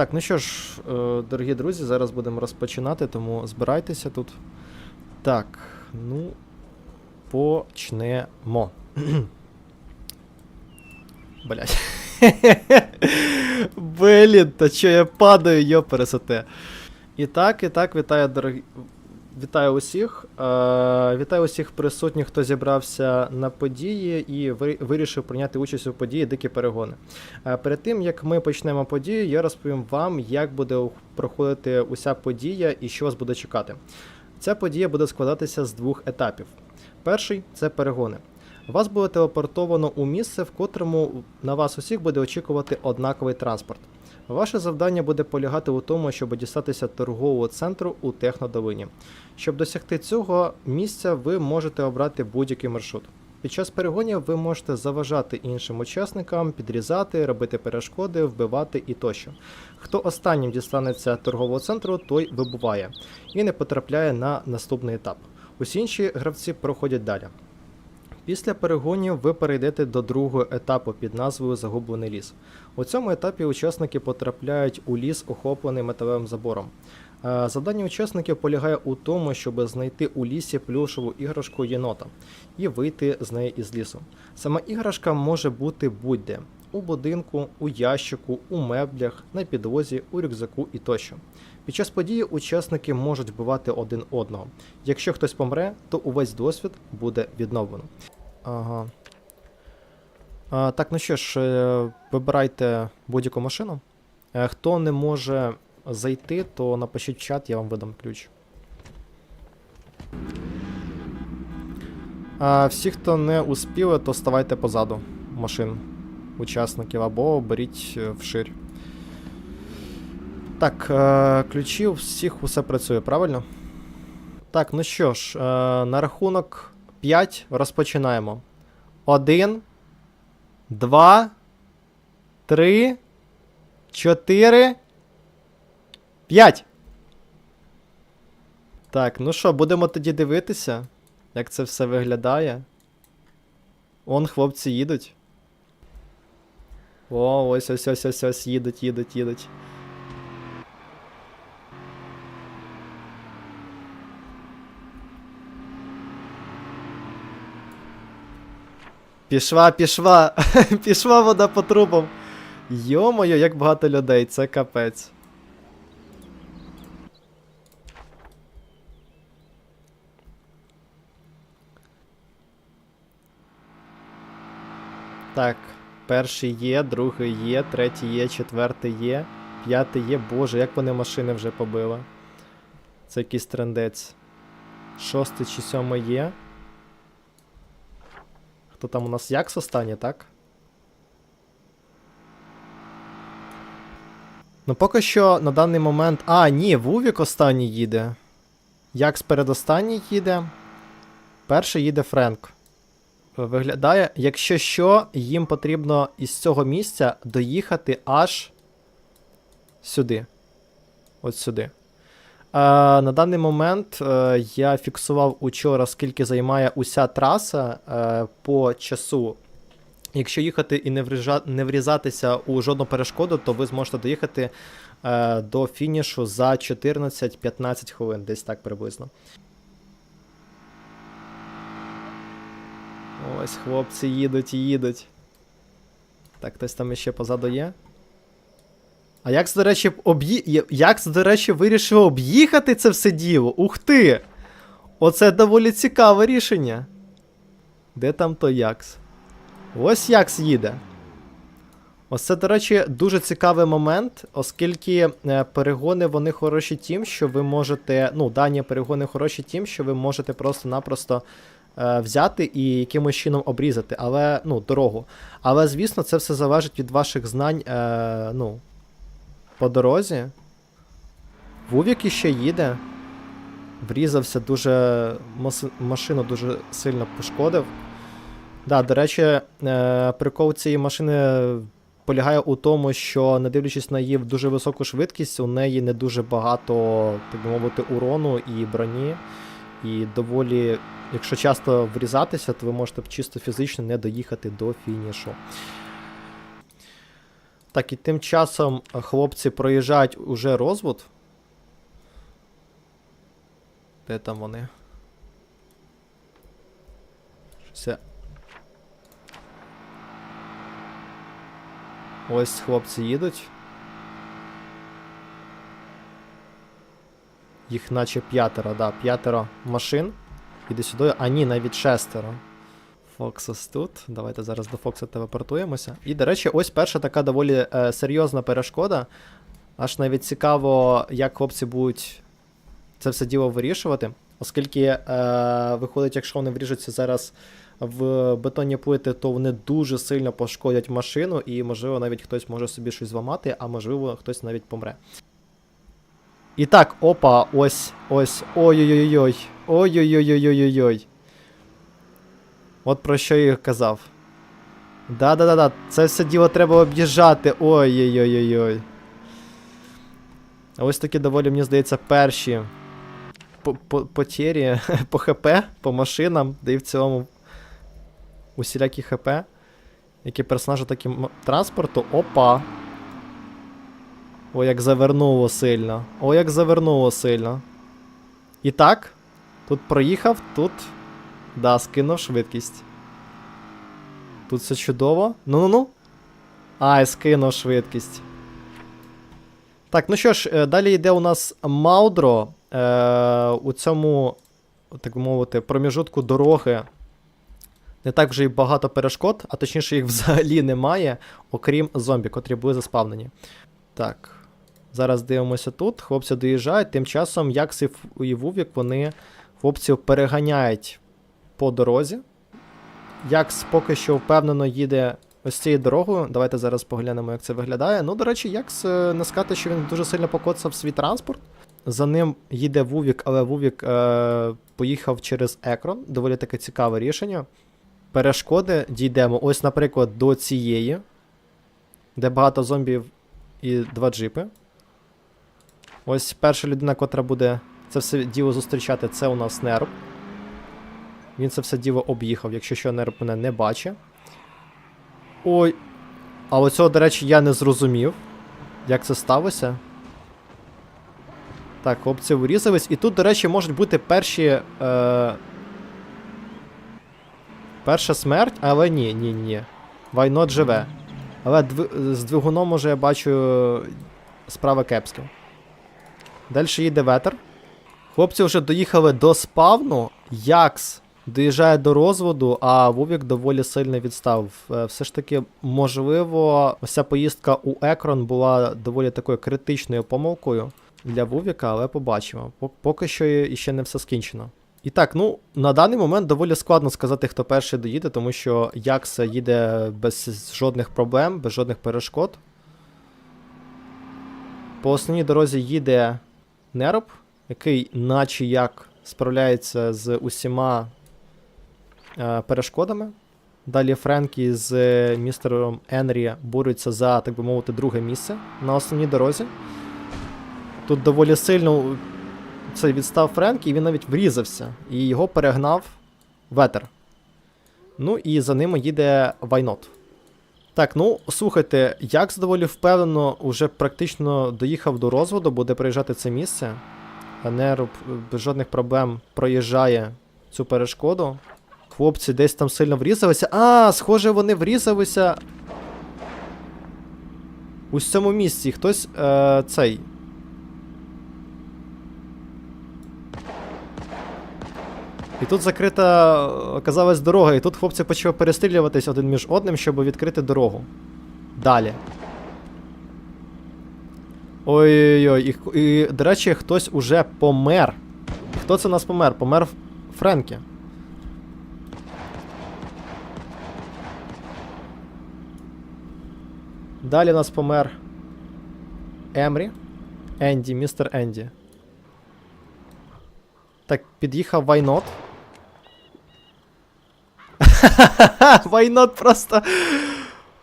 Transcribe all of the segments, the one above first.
Так, ну що ж, е, дорогі друзі, зараз будемо розпочинати, тому збирайтеся тут. Так, ну, почнемо. Блять. Блін, та що я падаю, йо пересоте. І так, і так, вітаю, дорогі. Вітаю усіх. Е, вітаю усіх присутніх, хто зібрався на події і ви- вирішив прийняти участь у події Дикі перегони. Е, перед тим як ми почнемо подію, я розповім вам, як буде проходити уся подія і що вас буде чекати. Ця подія буде складатися з двох етапів. Перший це перегони. Вас буде телепортовано у місце, в котрому на вас усіх буде очікувати однаковий транспорт. Ваше завдання буде полягати у тому, щоб дістатися торгового центру у Технодолині. Щоб досягти цього місця, ви можете обрати будь-який маршрут. Під час перегонів ви можете заважати іншим учасникам, підрізати, робити перешкоди, вбивати і тощо. Хто останнім дістанеться торгового центру, той вибуває і не потрапляє на наступний етап. Усі інші гравці проходять далі. Після перегонів ви перейдете до другого етапу під назвою Загублений ліс. У цьому етапі учасники потрапляють у ліс, охоплений металевим забором. Е, Завдання учасників полягає у тому, щоб знайти у лісі плюшову іграшку єнота і вийти з неї із лісу. Сама іграшка може бути будь-де: у будинку, у ящику, у меблях, на підлозі, у рюкзаку і тощо. Під час події учасники можуть вбивати один одного. Якщо хтось помре, то увесь досвід буде відновлено. Ага. А, так, ну що ж, е, вибирайте будь-яку машину. Е, Хто не може зайти, то напишіть в чат, я вам видам ключ. А всі, хто не успіли, то ставайте позаду машин учасників або беріть е, вширь. Так, е, ключі у всіх усе працює, правильно? Так, ну що ж, е, на рахунок 5 розпочинаємо. 1, 2, 3, 4, 5. Так, ну що, будемо тоді дивитися, як це все виглядає. Он, хлопці їдуть. О, ось ось ось ось ось їдуть, їдуть, їдуть. Пішла, пішла, пішла вода по трубам. Йо-моє, як багато людей, це капець. Так, перший є, другий є, третій є, четвертий є, п'ятий є. Боже, як вони машини вже побили. Це якийсь трендець. Шостий чи сьомий є. Хто там у нас Якс останній, так? Ну, поки що на даний момент. А, ні, Вувік останній їде. Якс передостанній їде. Перший їде Френк. Виглядає, якщо що, їм потрібно із цього місця доїхати аж сюди. От сюди. Е, на даний момент е, я фіксував учора, скільки займає уся траса е, по часу. Якщо їхати і не врізатися у жодну перешкоду, то ви зможете доїхати е, до фінішу за 14-15 хвилин, десь так приблизно. Ось хлопці їдуть, і їдуть. Так, хтось там іще позаду є. А як, до речі, об'ї... як, до речі, вирішив об'їхати це все діло? Ух ти! Оце доволі цікаве рішення. Де там той Якс? Ось Якс їде. Ось це, до речі, дуже цікавий момент, оскільки е, перегони вони хороші тим, що ви можете. Ну, дані перегони хороші тим, що ви можете просто-напросто взяти і якимось чином обрізати, але, ну, дорогу. Але, звісно, це все залежить від ваших знань, е, ну, по дорозі. Вувік іще їде. Врізався дуже. Машину дуже сильно пошкодив. Да, до речі, е, прикол цієї машини полягає у тому, що, не дивлячись на її дуже високу швидкість, у неї не дуже багато, так би мовити, урону і броні. І доволі, якщо часто врізатися, то ви можете чисто фізично не доїхати до фінішу. Так, і тим часом е, хлопці проїжджають уже розвод. Де там вони? Я... Ось хлопці їдуть. Їх наче п'ятеро, да, п'ятеро машин. Іди сюди. А ні, навіть шестеро. Фоксус тут. Давайте зараз до Фокса телепортуємося. І, до речі, ось перша така доволі е, серйозна перешкода. Аж навіть цікаво, як хлопці будуть це все діло вирішувати. Оскільки е, виходить, якщо вони вріжуться зараз в бетонні плити, то вони дуже сильно пошкодять машину, і, можливо, навіть хтось може собі щось зламати, а можливо, хтось навіть помре. І так, опа, ось, ось. Ой-ой-ой-ой. Ой-ой-ой-ой-ой-ой. От про що я казав. Да-да-да-да, це все діло треба об'їжджати. Ой-ой-ой-ой-ой. А Ось такі доволі, мені здається, перші по- по- по ХП, по машинам, да і в цілому усілякі ХП, які персонажі, так і м- транспорту. Опа. О, як завернуло сильно. О, як завернуло сильно. І так, тут проїхав, тут. Да, скинув швидкість. Тут все чудово. Ну-ну-ну. Ай, скинув швидкість. Так, ну що ж, е, далі йде у нас Маудро. Е, у цьому, так би мовити, проміжутку дороги не так вже й багато перешкод, а точніше їх взагалі немає, окрім зомбі, котрі були заспавнені. Так. Зараз дивимося тут. Хлопці доїжджають. Тим часом Якс і Вувік вони хлопців переганяють по дорозі. Якс поки що впевнено їде ось цією дорогою. Давайте зараз поглянемо, як це виглядає. Ну, до речі, Якс не сказати, що він дуже сильно покоцав свій транспорт. За ним їде Вувік, але Вувік е, поїхав через Екрон. Доволі таке цікаве рішення. Перешкоди дійдемо. Ось, наприклад, до цієї, де багато зомбів і два джипи. Ось перша людина, котра буде це все діло зустрічати, це у нас нерв. Він це все діло об'їхав, якщо що нерв мене не бачить. Ой. А оцього, до речі, я не зрозумів, як це сталося. Так, хлопці вирізались. І тут, до речі, можуть бути перші. Е... Перша смерть, але ні, ні, ні. Вайнот живе. Але дв... з двигуном уже я бачу справа кепська. Далі їде ветер. Хлопці вже доїхали до спавну. Якс доїжджає до розводу, а Вовік доволі сильно відстав. Е, Все ж таки, можливо, ця поїздка у Екрон була доволі такою критичною помилкою для Вовіка, але побачимо. Поки що ще не все скінчено. І так, ну, на даний момент доволі складно сказати, хто перший доїде, тому що Якс їде без жодних проблем, без жодних перешкод. По основній дорозі їде Нероб, який наче як справляється з усіма е, перешкодами. Далі Френкі з е, містером Енрі борються за, так би мовити, друге місце на основній дорозі. Тут доволі сильно цей відстав Френкі, і він навіть врізався, і його перегнав ветер. Ну і за ними їде Вайнот. Так, ну слухайте, як доволі впевнено вже практично доїхав до розводу, буде приїжджати це місце. Нероб без жодних проблем проїжджає цю перешкоду. Хлопці десь там сильно врізалися. А, схоже, вони врізалися. У цьому місці хтось е, цей. І тут закрита оказалась дорога, і тут хлопці почали перестрілюватись один між одним, щоб відкрити дорогу. Далі. Ой-ой-ой, і, і, до речі, хтось уже помер. Хто це у нас помер? Помер Френкі. Далі у нас помер Емрі. Енді, містер Енді. Так, під'їхав Вайнот. Вайнот просто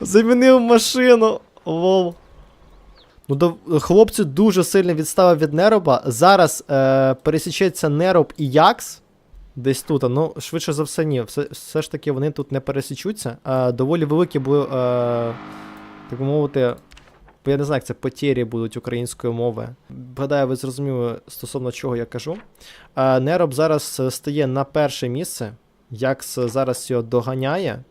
замінив машину. Лол. Ну, до, хлопці дуже сильно відстали від Нероба. Зараз е, пересічеться Нероб і Якс. Десь тут. Ну, швидше за все, ні. Все, все ж таки вони тут не пересічуться. Е, доволі великі були, е, так би мовити, я не знаю, як це потєрі будуть української мови. Гадаю, ви зрозуміли стосовно чого я кажу. Е, Нероб зараз е, стає на перше місце. Якс зараз його доганяє.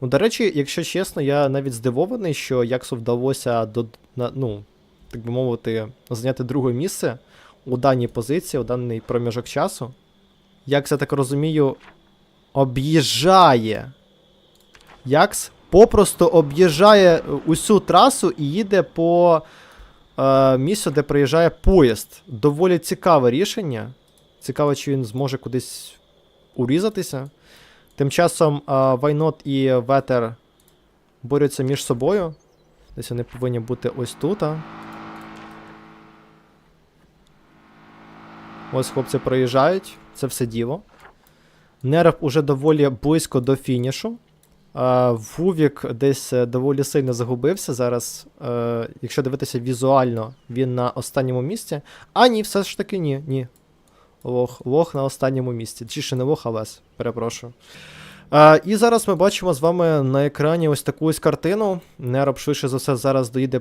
Ну, до речі, якщо чесно, я навіть здивований, що Яксу вдалося до, ну, так би мовити, зайняти друге місце у даній позиції, у даний проміжок часу. Якс, я так розумію, об'їжджає. Якс попросту об'їжджає е, усю трасу і їде по е, місцю, де приїжджає поїзд. Доволі цікаве рішення. Цікаво, чи він зможе кудись урізатися. Тим часом Вайнот і Ветер борються між собою. Десь вони повинні бути ось тут. а. Ось хлопці проїжджають, це все діло. Нерв уже доволі близько до фінішу. Вувік десь е, доволі сильно загубився зараз. Е, якщо дивитися візуально, він на останньому місці. А ні, все ж таки ні. ні. Лох, лох на останньому місці. Чи ще не лох, а лес, перепрошую. А, і зараз ми бачимо з вами на екрані ось таку ось картину. Нероб швидше за все зараз доїде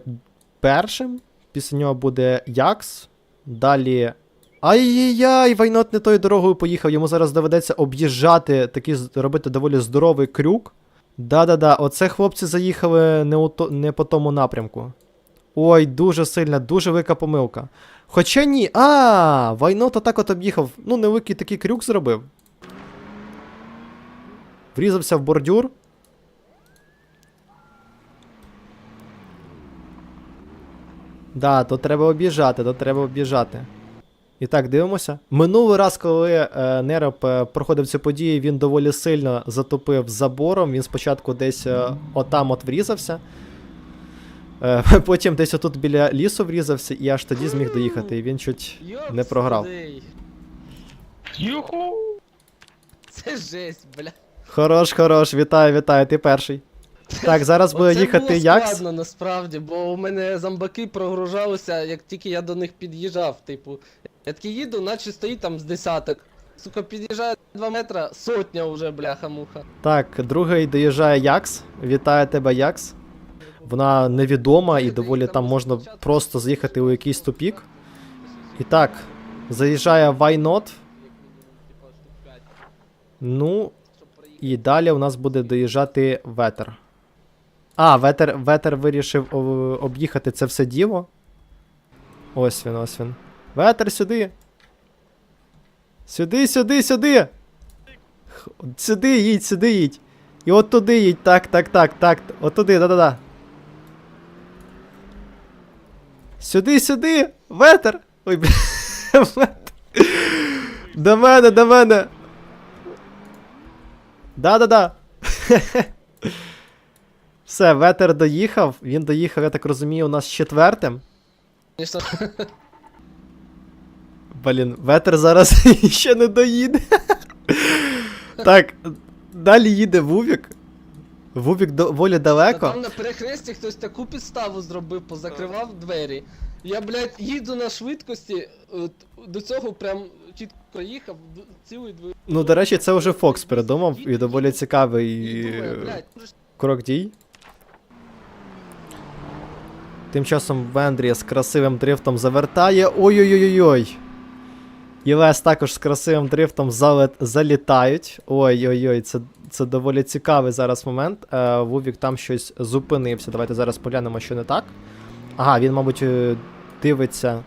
першим. Після нього буде Якс. Далі. Ай-яй-яй, Вайнот не тою дорогою поїхав. Йому зараз доведеться об'їжджати, такий робити доволі здоровий крюк. Да-да-да, оце хлопці заїхали не, у то, не по тому напрямку. Ой, дуже сильна, дуже велика помилка. Хоча ні. А, Вайнот отак от об'їхав. Ну, невеликий такий крюк зробив. Врізався в бордюр. Да, то треба об'їжджати, то треба об'їжджати. І так, дивимося. Минулий раз, коли е, Нероб е, проходив цю подію, він доволі сильно затопив забором. Він спочатку десь е, отам от врізався. Е, потім десь отут біля лісу врізався і аж тоді зміг доїхати. І він чуть не програв. Юху! Це жесть, бля. Хорош, хорош, вітаю, вітаю, ти перший. Так, зараз буде їхати було Якс. складно насправді, бо у мене зомбаки прогружалися, як тільки я до них під'їжджав. Типу, я такий їду, наче стоїть там з десяток. Сука, під'їжджає 2 метра, сотня вже, бляха-муха. Так, другий доїжджає Якс. Вітаю тебе, Якс. Вона невідома і доволі там можна просто заїхати у якийсь тупік. І так, заїжджає Вайнот. Ну, і далі у нас буде доїжджати ветер. А, ветер, ветер вирішив об'їхати це все діло. Ось він, ось він. Ветер сюди. Сюди, сюди, сюди. Сюди їдь, сюди їдь. І от туди їдь, так, так, так, так. От туди, да-да-да. Сюди, сюди! Ветер! Ой, бля. До мене, до мене. Да-да-да. Все, ветер доїхав. Він доїхав, я так розумію, у нас четвертим. Блін, ветер зараз ще не доїде. так, далі їде Вувік. Вувік доволі та далеко. там на перехресті хтось таку підставу зробив, позакривав двері. Я, блядь, їду на швидкості, от, до цього прям чітко їхав, д- цілий дві. Ну, до речі, це вже Фокс придумав і доволі цікавий І думаю, е, блядь, ну ж крок дій. Тим часом Вендрі з красивим дрифтом завертає. Ой-ой-ой-ой. І також з красивим дрифтом залет... залітають. Ой-ой-ой, це, це доволі цікавий зараз момент. Е, Вувік там щось зупинився. Давайте зараз поглянемо, що не так. Ага, він, мабуть, е, дивиться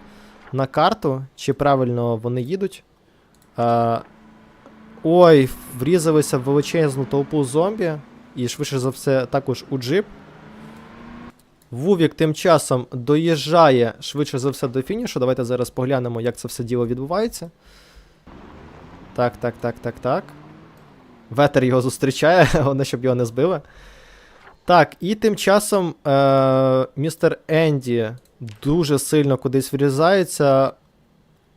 на карту, чи правильно вони їдуть. Е, ой, врізалися в величезну толпу зомбі. І швидше за все також у джип. Вувік тим часом доїжджає швидше за все до фінішу. Давайте зараз поглянемо, як це все діло відбувається. Так, так, так, так, так. Ветер його зустрічає, головне, щоб його не збили. Так, і тим часом е- містер Енді дуже сильно кудись врізається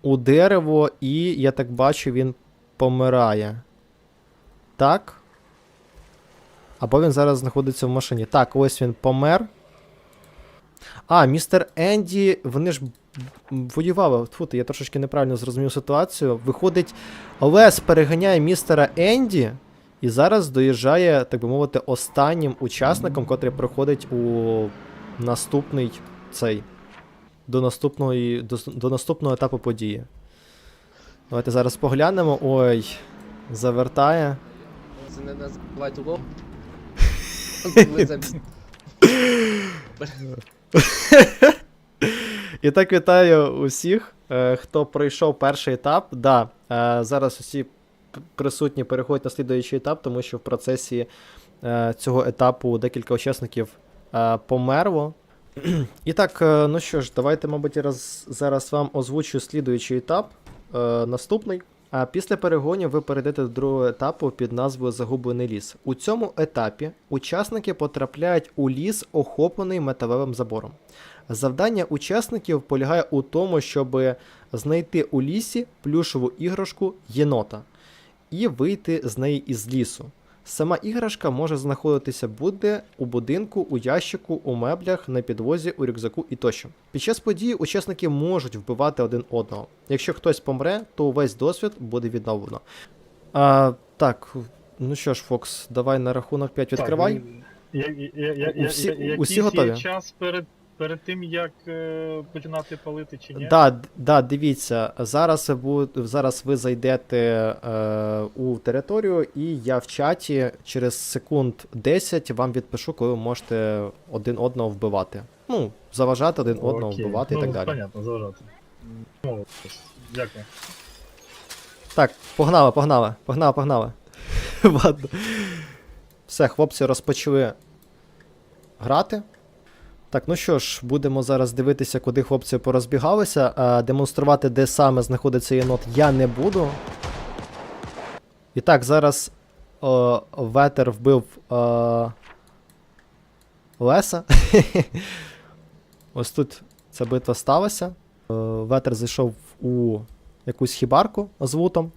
у дерево, і я так бачу, він помирає. Так. Або він зараз знаходиться в машині. Так, ось він помер. А, містер Енді, вони ж воювали. Тьфу, я трошечки неправильно зрозумів ситуацію. Виходить, Лес переганяє містера Енді і зараз доїжджає, так би мовити, останнім учасником, котрий проходить у наступний цей. До, наступної, до, до наступного етапу події. Давайте зараз поглянемо. Ой, завертає. Це не називають угол. І так вітаю усіх, е, хто пройшов перший етап. Да, е, зараз усі присутні переходять на слідуючий етап, тому що в процесі е, цього етапу декілька учасників померло. І так, ну що ж, давайте, мабуть, раз, зараз вам озвучу слідуючий етап. Наступний. А після перегонів ви перейдете до другого етапу під назвою Загублений ліс. У цьому етапі учасники потрапляють у ліс, охоплений металевим забором. Завдання учасників полягає у тому, щоб знайти у лісі плюшову іграшку єнота і вийти з неї із лісу. Сама іграшка може знаходитися будь-де у будинку, у ящику, у меблях, на підвозі, у рюкзаку і тощо. Під час події учасники можуть вбивати один одного. Якщо хтось помре, то увесь досвід буде відновлено. А, так, ну що ж, Фокс, давай на рахунок 5 відкривай. Так, я, я, я, я, я, Усі- я, якийсь усі готові? час перед, перед тим, як е, починати палити чи ні? Да, да, дивіться, зараз ви, зараз ви зайдете е, у територію, і я в чаті через секунд 10 вам відпишу, коли ви можете один одного вбивати. Ну, заважати один одного вбивати ну, і так далі. Понятно, заважати. Ну, дякую. Так, погнали, погнали, погнали, погнали. Ладно. Все, хлопці розпочали грати. Так, ну що ж, будемо зараз дивитися, куди хлопці порозбігалися. А, демонструвати, де саме знаходиться єнот, я не буду. І так, зараз о, ветер вбив о, Леса. Ось тут ця битва сталася. Ветер зайшов у якусь хібарку з лутом,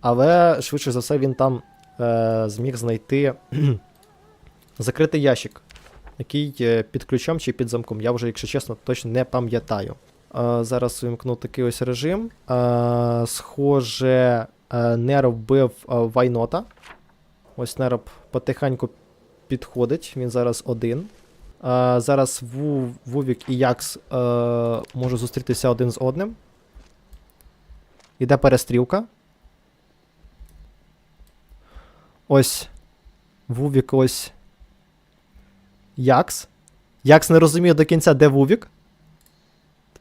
але швидше за все він там е, зміг знайти закритий ящик, який е, під ключом чи під замком. Я вже, якщо чесно, точно не пам'ятаю. Е, зараз вимкну такий ось режим. Е, схоже, Нероб вбив Вайнота. Ось Нероб потихеньку підходить, він зараз один. Зараз Ву, Вувік і Якс можуть зустрітися один з одним. Іде перестрілка. Ось. Вувік ось. Якс. Якс не розуміє до кінця, де Вувік.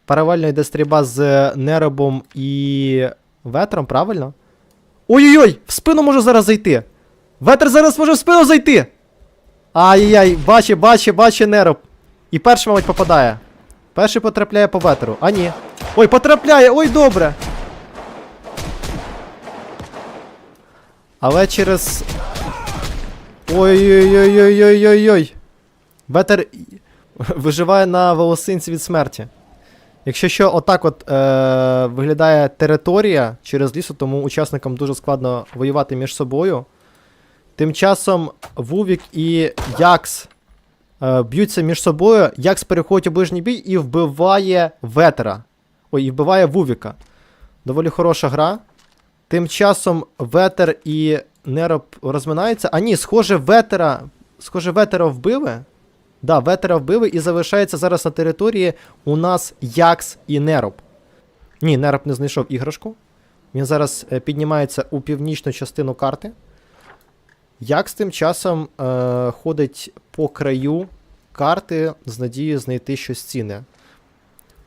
Паралельно йде стрільба з Неробом і Ветром, правильно? Ой-ой-ой! В спину може зараз зайти! Ветер зараз може в спину зайти! Ай-яй, бачи, бачи, бачи Нероб. І перший, мабуть, попадає. Перший потрапляє по ветеру. А ні. Ой, потрапляє! Ой, добре! Але через. Ой-ой-ой-ой-ой-ой-ой. Ветер виживає на волосинці від смерті. Якщо що, отак от е, виглядає територія через лісу, тому учасникам дуже складно воювати між собою. Тим часом Вувік і Якс е, б'ються між собою. Якс переходить у ближній бій і вбиває ветера. Ой, і вбиває Вувіка. Доволі хороша гра. Тим часом Ветер і Нероб розминаються. А ні, схоже, ветера. Схоже, ветера вбили. Да, ветера вбили і залишається зараз на території у нас Якс і Нероб. Ні, Нероб не знайшов іграшку. Він зараз е, піднімається у північну частину карти. Якс тим часом е, ходить по краю карти з надією знайти щось цінне.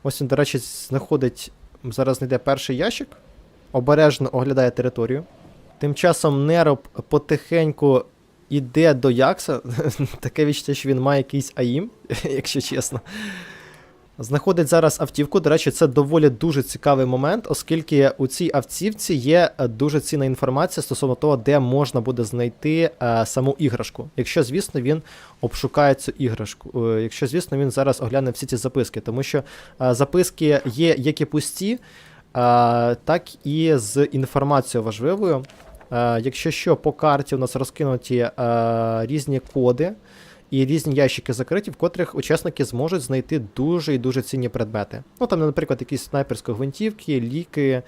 Ось він, до речі, знаходить. Зараз знайде перший ящик обережно оглядає територію. Тим часом Нероб потихеньку йде до Якса. Таке відчуття, що він має якийсь АІМ, якщо чесно. Знаходить зараз автівку. До речі, це доволі дуже цікавий момент, оскільки у цій автівці є е, дуже цінна інформація стосовно того, де можна буде знайти е, саму іграшку. Якщо, звісно, він обшукає цю іграшку. Е, якщо, звісно, він зараз огляне всі ці записки, тому що записки є як і пусті, так і з інформацією важливою. А, якщо що, по карті у нас розкинуті різні коди і різні ящики закриті, в котрих учасники зможуть знайти дуже і дуже цінні предмети. Ну там, наприклад, якісь снайперські гвинтівки, ліки,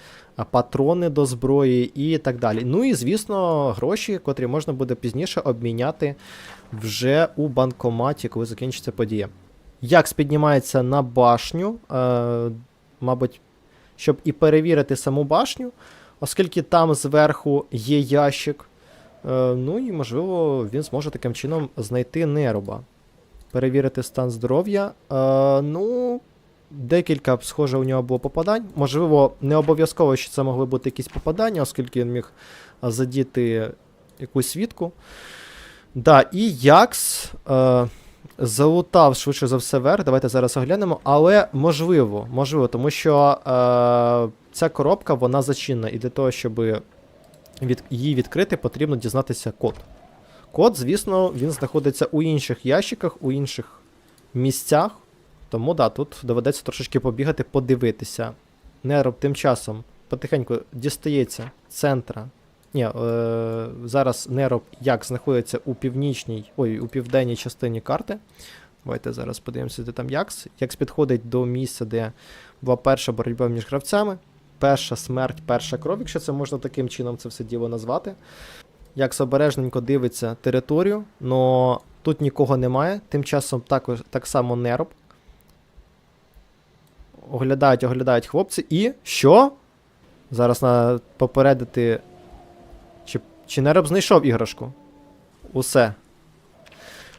патрони до зброї і так далі. Ну і, звісно, гроші, котрі можна буде пізніше обміняти вже у банкоматі, коли закінчиться подія. Якс піднімається на башню, е, мабуть, щоб і перевірити саму башню, оскільки там зверху є ящик. Е, ну і, можливо, він зможе таким чином знайти нероба. Перевірити стан здоров'я. Е, ну, декілька, схоже, у нього було попадань. Можливо, не обов'язково, що це могли бути якісь попадання, оскільки він міг задіти якусь свідку. Да, і Якс е, залутав швидше за все вверх. Давайте зараз оглянемо. Але можливо, можливо, тому що е, ця коробка вона зачинена, і для того, щоб від, її відкрити, потрібно дізнатися код. Код, звісно, він знаходиться у інших ящиках, у інших місцях. Тому да, тут доведеться трошечки побігати, подивитися. Нероб тим часом потихеньку дістається центра. Ні, е, зараз нероб як знаходиться у північній, ой, у південній частині карти. Давайте зараз подивимося, де там Якс. Якс підходить до місця, де була перша боротьба між гравцями. Перша смерть, перша кров, якщо це можна таким чином це все діло назвати. Якс обережненько дивиться територію, але тут нікого немає. Тим часом також, так само нероб. Оглядають, оглядають хлопці. І що? Зараз треба попередити. Чи, нероб знайшов іграшку? Усе.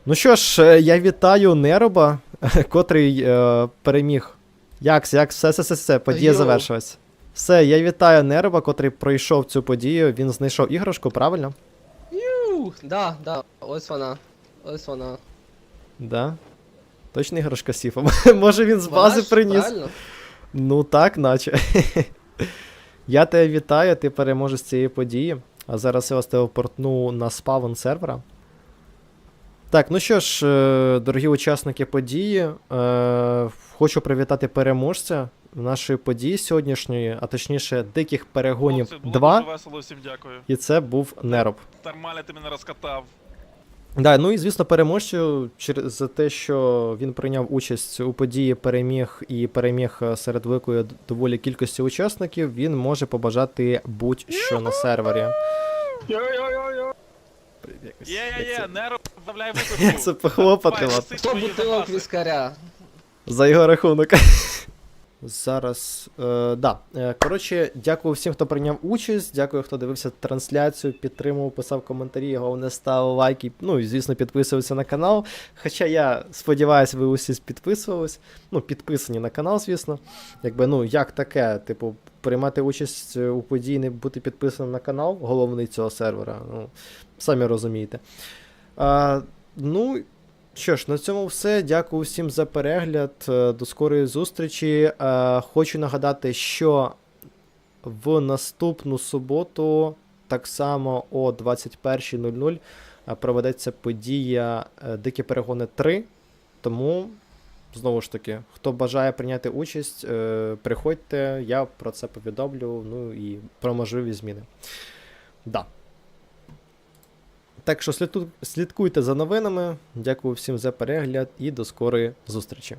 Ну що ж, е, я вітаю нероба, котрий е, переміг. Якс, як все, все, все, все, подія Йоу. завершилась. Все, я вітаю нероба, котрий пройшов цю подію. Він знайшов іграшку, правильно? Ух, да, да, ось вона. Ось вона. Да. Точно іграшка з Сіфом. Може він з Вона бази ж, приніс. Правильно? Ну так, наче. я тебе вітаю, ти переможеш цієї події. А зараз я вас телепортну на спавн сервера. Так, ну що ж, е, дорогі учасники події, е, хочу привітати переможця нашої події сьогоднішньої, а точніше, диких перегонів Хлопці, було 2. Дуже весело, всім дякую. І це був Нероб. Нормально ти мене розкатав. Да, ну і звісно, переможцю через за те, що він прийняв участь у події, переміг і переміг е, серед великої доволі кількості учасників, він може побажати будь-що на сервері. Йо-йо-йо-йо. Є, є, є, не розставляй Як випадку. це похлопати вас? 100 бутилок віскаря. За його рахунок. Зараз. Е, да. Е, коротше, дякую всім, хто прийняв участь. Дякую, хто дивився трансляцію, підтримував, писав коментарі, головне ставив лайки. Ну і звісно, підписувався на канал. Хоча я сподіваюся, ви усі підписувались. Ну, підписані на канал, звісно. Якби, ну, як таке, типу, приймати участь у події, не бути підписаним на канал, головний цього сервера. Ну, самі розумієте. А, ну, що ж, на цьому все. Дякую всім за перегляд. Е, До скорої зустрічі. Е, Хочу нагадати, що в наступну суботу, так само о 21.00, е, проведеться подія Дикі перегони 3. Тому, знову ж таки, хто бажає прийняти участь, приходьте, я про це повідомлю. Ну і про можливі зміни. Да. Так що слідку- слідкуйте за новинами. Дякую всім за перегляд і до скорої зустрічі.